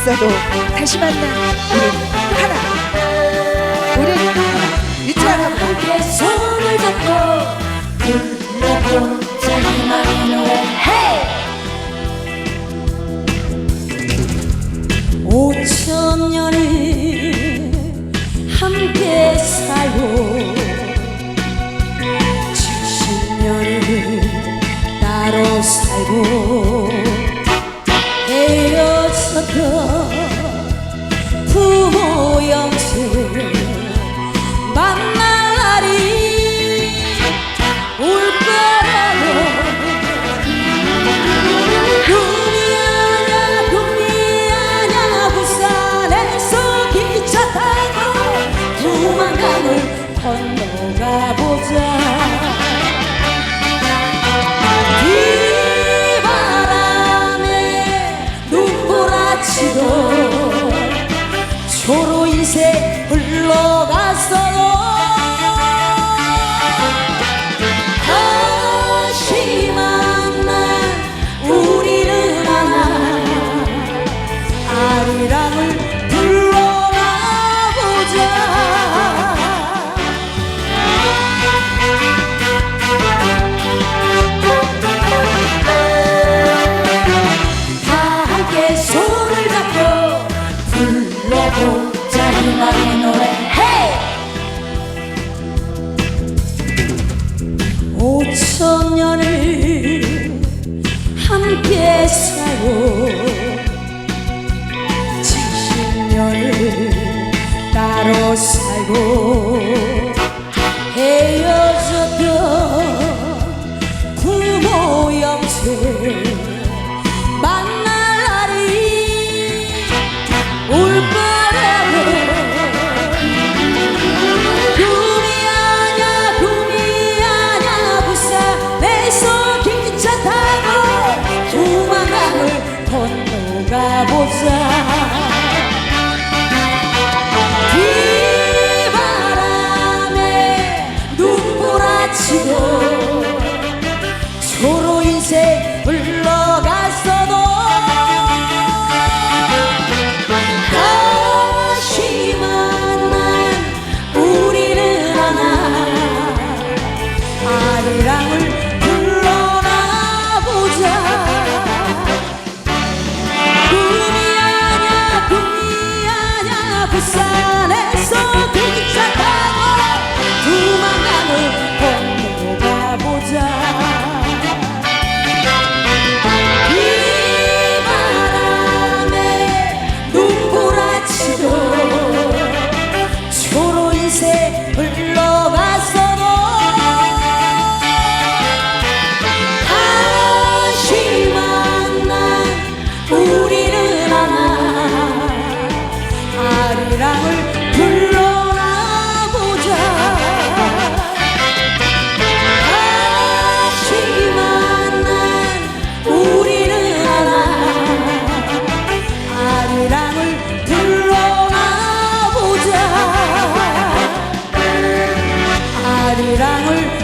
있어도 다시 만나 우리는 하나. 우리는 하나. 잊지 않아 손을 잡고 불러보자 희망의 노래. hey! 오천 년을 함께 살고 칠십 년을 따로 살고 건너가보자. 비바람에 눈보라치고 초로 인생 흘러갔어요. 하고 자기만의 노래 hey! 오천 년을 함께 살고 칠십 년을 따로 살고 Lord. 아리랑을